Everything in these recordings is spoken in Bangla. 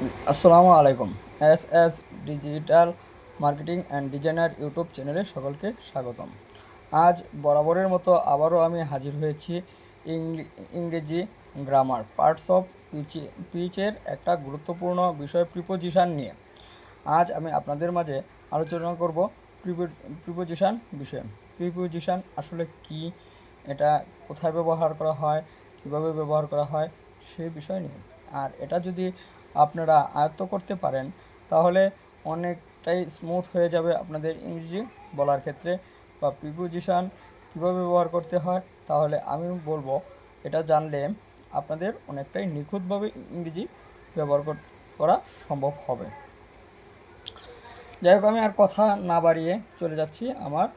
আসসালামু আলাইকুম। S S digital marketing and designer YouTube চ্যানেলে সকলকে স্বাগতম। আজ বরাবরের মতো আবারও আমি হাজির হয়েছি ইংরেজি গ্রামার পার্টস অফ পিচের একটা গুরুত্বপূর্ণ বিষয় প্রিপোজিশান নিয়ে। আজ আমি আপনাদের মাঝে আলোচনা করব প্রিপোজিশান বিষয়ে। প্রিপোজিশন আসলে কি? এটা কোথায় ব্যবহার করা হয়? কীভাবে ব্যবহার করা হয়? সেই বিষয় নিয়ে। আর এটা যদি আপনারা আয়ত্ত করতে পারেন, তাহলে অনেকটাই স্মুথ হয়ে যাবে আপনাদের ইংরেজি বলার ক্ষেত্রে। বা প্রিপোজিশন কীভাবে ব্যবহার করতে হয়, তাহলে আমি বলব, এটা জানলে আপনাদের অনেকটাই নিখুঁতভাবে ইংরেজি ব্যবহার করা সম্ভব হবে। যাই হোক, আমি আর কথা না বাড়িয়ে চলে যাচ্ছি আমার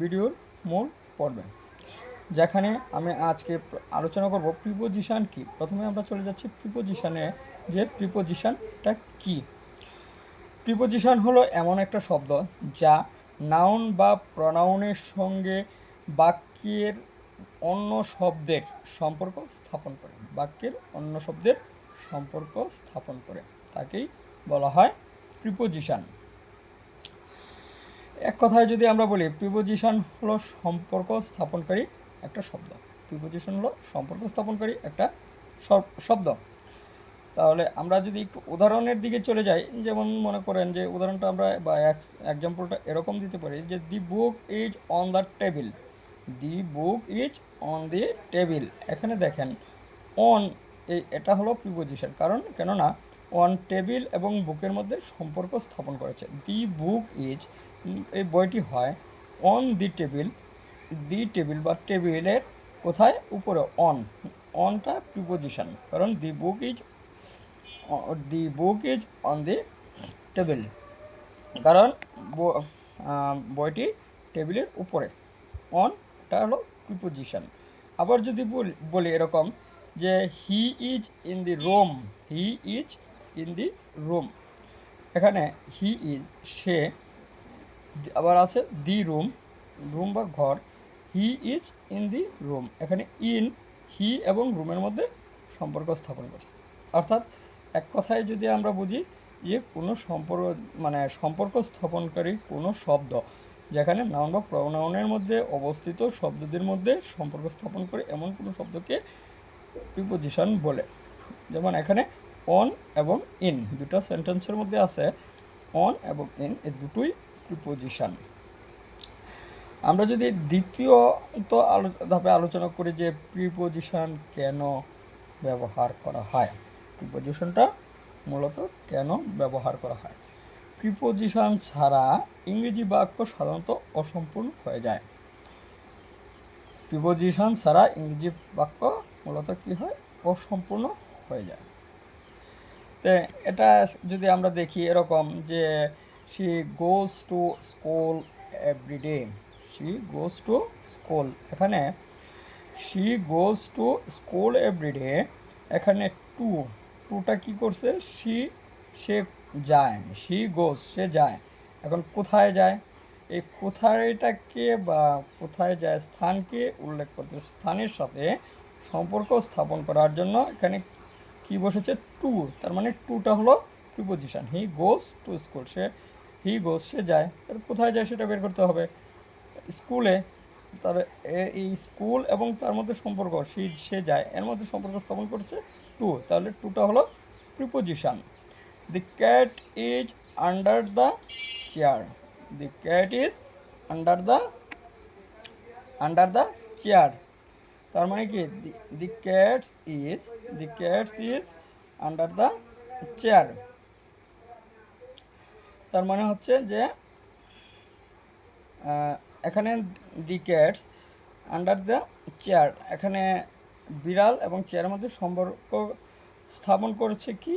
ভিডিওর মূল পর্বে। যেখানে আমি আজকে আলোচনা করব প্রিপোজিশান কি? প্রথমে আমরা চলে যাচ্ছি প্রিপোজিশানে যে প্রিপোজিশানটা কি? প্রিপোজিশান হলো এমন একটা শব্দ যা নাউন বা প্রনাউনের সঙ্গে বাক্যের অন্য শব্দের সম্পর্ক স্থাপন করে। বাক্যের অন্য শব্দের সম্পর্ক স্থাপন করে। তাকেই বলা হয় প্রিপোজিশান এক কথায় যদি আমরা বলি প্রিপোজিশন হলো সম্পর্ক স্থাপনকারী একটা শব্দ। প্রিপোজিশন হলো সম্পর্ক স্থাপনকারী একটা শব- শব্দ। তাহলে আমরা যদি একটু উদাহরণের দিকে চলে যাই, যেমন মনে করেন যে উদাহরণটা আমরা বা এক্সাম্পলটা এরকম দিতে পারি যে the book is on the table the book is on the table এখানে দেখেন অন এই, এটা হলো প্রিপোজিশন কারণ কেননা অন টেবিল এবং বুকের মধ্যে সম্পর্ক স্থাপন করেছে। দি বুক ইজ এই বইটি হয় on the table the table বা টেবিলের কোথায়? উপরে অন অনটা প্রিপোজিশন কারণ the book is the book is on the table কারণ বইটি টেবিলের উপরে। অন এটা হলো প্রিপোজিশন আবার যদি বলি এরকম যে he is in the room he is in the room এখানে হি ইজ সে, আবার আছে দি রুম রুম বা ঘর। He is in the room. এখানে ইন, হি এবং রুমের মধ্যে সম্পর্ক স্থাপন করছে। অর্থাৎ এক কথায় যদি আমরা বুঝি যে কোনো সম্পর্ক মানে সম্পর্ক স্থাপনকারী কোনো শব্দ, যেখানে নাউন বা প্রনাউনের মধ্যে অবস্থিত শব্দদের মধ্যে সম্পর্ক স্থাপন করে এমন কোনো শব্দকে প্রিপোজিশন বলে। যেমন এখানে অন এবং ইন দুটো সেন্টেন্সের মধ্যে আছে অন এবং ইন এই দুটোই প্রিপোজিশন আমরা যদি দ্বিতীয় তো আলো ধাপে আলোচনা করি যে প্রিপোজিশন কেন ব্যবহার করা হয়? প্রিপোজিশনটা মূলত কেন ব্যবহার করা হয়? প্রিপোজিশন ছাড়া ইংরেজি বাক্য সাধারণত অসম্পূর্ণ হয়ে যায়। প্রিপোজিশন ছাড়া ইংরেজি বাক্য মূলত কী হয়? অসম্পূর্ণ হয়ে যায়। তো এটা যদি আমরা দেখি এরকম যে she goes to school everyday she goes to school এখানে she goes to school everyday এখানে টু টুটা কি করছে? শি সে যায় শি গোজ সে যায়। এখন কোথায় যায়? এই কোথায়টাকে বা কোথায় যায়? স্থানকে উল্লেখ করতে স্থানের সাথে সম্পর্ক স্থাপন করার জন্য এখানে কি বসেছে? টু তার মানে টুটা হলো preposition he goes to school say he goes সে যায়। কোথায় যায় সেটা বের করতে হবে। স্কুলে তার এই স্কুল এবং তার মধ্যে সম্পর্ক, সে সে যায়। এর মধ্যে সম্পর্ক স্থাপন করছে টু। তাহলে টুটা হলো preposition the cat is under the chair the cat is under the under the chair তার মানে কি? The cats is the cats is under the chair তার মানে হচ্ছে যে এখানে the cats under the chair এখানে বিড়াল এবং চেয়ারের মধ্যে সম্পর্ক স্থাপন করেছে কি?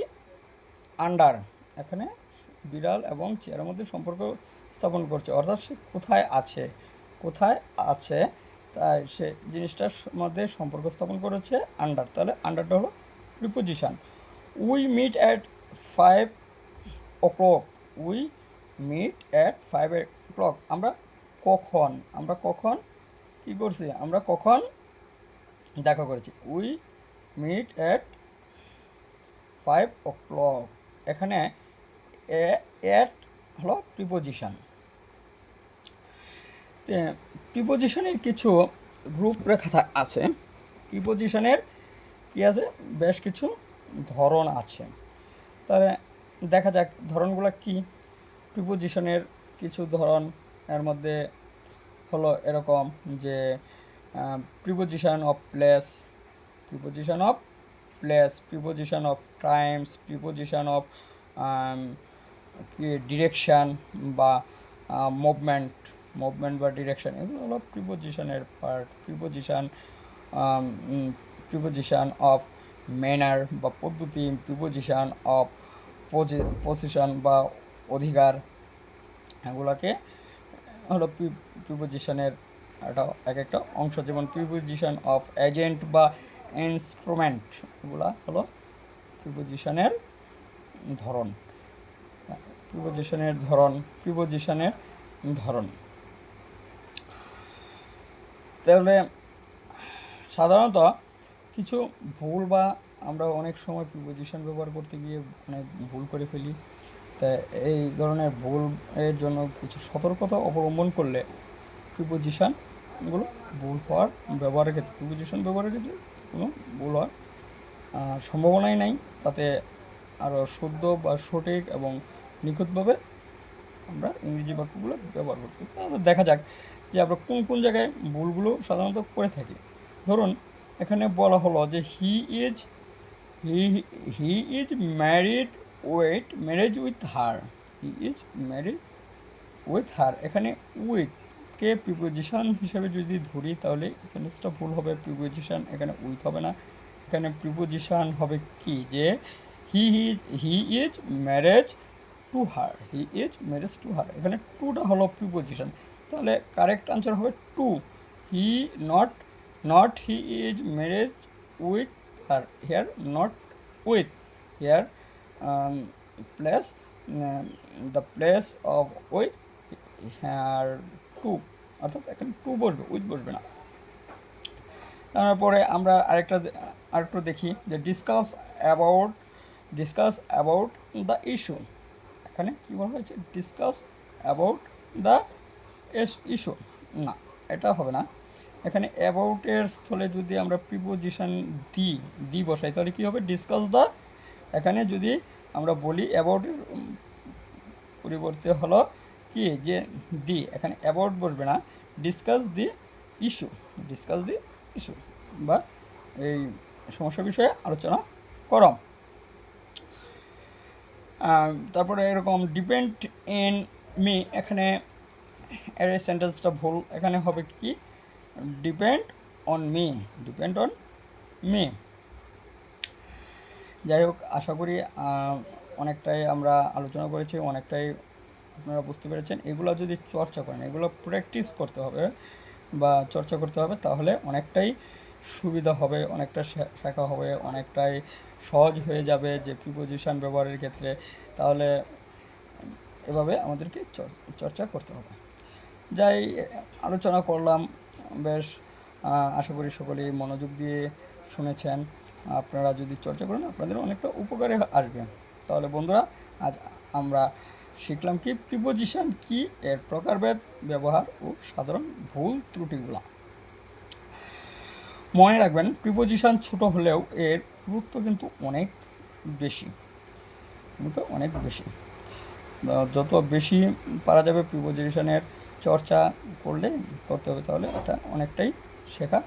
আন্ডার এখানে বিড়াল এবং চেয়ারের মধ্যে সম্পর্ক স্থাপন করছে। অর্থাৎ সে কোথায় আছে? কোথায় আছে? তাই সে জিনিসটার মধ্যে সম্পর্ক স্থাপন করেছে আন্ডার তাহলে আন্ডারটা হলো preposition we meet at five o'clock we meet at five clock আমরা কখন? আমরা কখন? কি করছি? আমরা কখন? দেখা করেছি। We meet at five o'clock এখানে এট হলো প্রিপোজিশন প্রিপোজিশনের কিছু রূপরেখা আছে। প্রিপোজিশনের কী আছে? বেশ কিছু ধরন আছে। তাহলে দেখা যাক ধরনগুলো কি? প্রিপোজিশনের কিছু ধরন। এর মধ্যে হলো এরকম যে preposition of place preposition of place preposition of times preposition of direction বা মুভমেন্ট মুভমেন্ট বা ডিরেকশান এগুলো হলো প্রিপোজিশনের part preposition preposition of manner বা পদ্ধতি প্রিপোজিশন অফ পজিশন বা অধিকার, এগুলোকে হলো প্রিপোজিশনের একটা, এক একটা অংশ। যেমন প্রিপোজিশন অফ এজেন্ট বা ইনস্ট্রুমেন্ট এগুলা হলো প্রিপোজিশনের ধরন। প্রিপোজিশনের ধরন প্রিপোজিশনের ধরন। তাহলে সাধারণত কিছু ভুল বা আমরা অনেক সময় প্রিপোজিশন ব্যবহার করতে গিয়ে অনেক ভুল করে ফেলি। তা এই ধরনের ভুল এর জন্য কিছু সতর্কতা অবলম্বন করলে প্রিপোজিশনগুলো ভুল হওয়ার ব্যবহারের ক্ষেত্রে প্রিপোজিশন ব্যবহারের ক্ষেত্রে কোনো ভুল হওয়ার সম্ভাবনাই নাই। তাতে আরও শুদ্ধ বা সঠিক এবং নিখুঁতভাবে আমরা ইংরেজি বাক্যগুলো ব্যবহার করতে দেখা যাক যে আমরা কোন কোন জায়গায় ভুলগুলো সাধারণত করে থাকি। ধরুন, এখানে বলা হলো যে he is he he is married with marriage with her he is married with her এখানে উইথ কে প্রিপোজিশন হিসেবে যদি ধরি, তাহলে সেন্টেন্সটা ভুল হবে। প্রিপোজিশন এখানে উইথ হবে না। এখানে প্রিপোজিশন হবে কি? যে he is he is marriage to her he is marriage to her এখানে টুটা হলো প্রিপোজিশন তাহলে কারেক্ট আনসার হবে to he not not he is marriage with her here not with here place the place of with here to অর্থাৎ এখানে টু বসবে উইথ বসবে না। তারপরে আমরা আরেকটা আরেকটু দেখি যে discuss about discuss about the issue এখানে কী বলা হয়েছে? ডিসকাস অ্যাবাউট দ্য ইস্যু না, এটা হবে না। এখানে অ্যাবাউটের স্থলে যদি আমরা প্রিপোজিশন দিই দি বসাই, তাহলে কী হবে? ডিসকাস দ্য এখানে যদি আমরা বলি অ্যাবাউটের পরিবর্তে হলো কি? যে দি এখানে অ্যাবাউট বসবে না। Discuss the issue discuss the issue বা এই সমস্যা বিষয়ে আলোচনা করম। তারপরে এরকম ডিপেন্ড ইন মি এখানে এর সেন্টেন্সটা ভুল। এখানে হবে কি? Depend on me depend on me যাই হোক, আশা করি অনেকটাই আমরা আলোচনা করেছি, অনেকটাই আপনারা বুঝতে পেরেছেন। এগুলো যদি চর্চা করেন, এগুলো প্র্যাকটিস করতে হবে বা চর্চা করতে হবে, তাহলে অনেকটাই সুবিধা হবে, অনেকটা শেখা হবে, অনেকটাই সহজ হয়ে যাবে যে প্রিপোজিশন ব্যবহারের ক্ষেত্রে। তাহলে এভাবে আমাদেরকে চর্চা করতে হবে। যাই, আলোচনা করলাম, বেশ আশা করি সকলেই মনোযোগ দিয়ে শুনেছেন। আপনারা যদি চর্চা করেন, আপনাদের অনেকটা উপকারে আসবে। তাহলে বন্ধুরা, আজ আমরা শিখলাম কি প্রিপোজিশন কি, এর প্রকারভেদ, ব্যবহার ও সাধারণ ভুল ত্রুটিগুলো। মনে রাখবেন প্রিপোজিশন ছোট হলেও এর গুরুত্ব কিন্তু অনেক বেশি। কিন্তু অনেক বেশি। যত বেশি পারা যাবে প্রিপোজিশনের চর্চা করলে, করতে হবে, তাহলে এটা অনেকটাই শেখা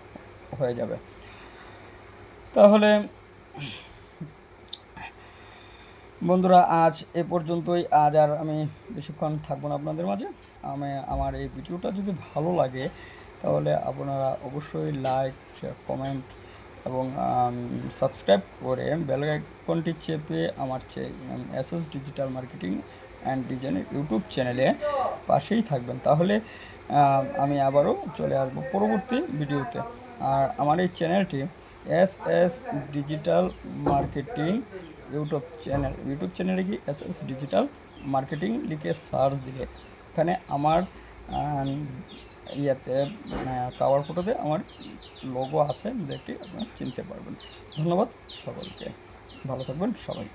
হয়ে যাবে। তাহলে, বন্ধুরা, আজ এ পর্যন্তই। আজ আর আমি বেশিক্ষণ থাকব না আপনাদের মাঝে। আমি, আমার এই ভিডিওটা যদি ভালো লাগে, তাহলে আপনারা অবশ্যই লাইক কমেন্ট এবং সাবস্ক্রাইব করে বেল আইকনটি চেপে আমার চে S S digital marketing and ডিজাইনের ইউটিউব চ্যানেলে পাশেই থাকবেন। তাহলে, আমি আবারও চলে আসব পরবর্তী ভিডিওতে আর আমার এই চ্যানেলটি S S digital marketing YouTube channel. YouTube চ্যানেলে কি এস এস ডিজিটাল মার্কেটিং লিখে সার্চ দিলে এখানে আমার ইয়েতে কাভার ফটোতে আমার লোগো আছে, দেখে আপনারা চিনতে পারবেন। ধন্যবাদ সকলকে। ভালো থাকবেন সবাই।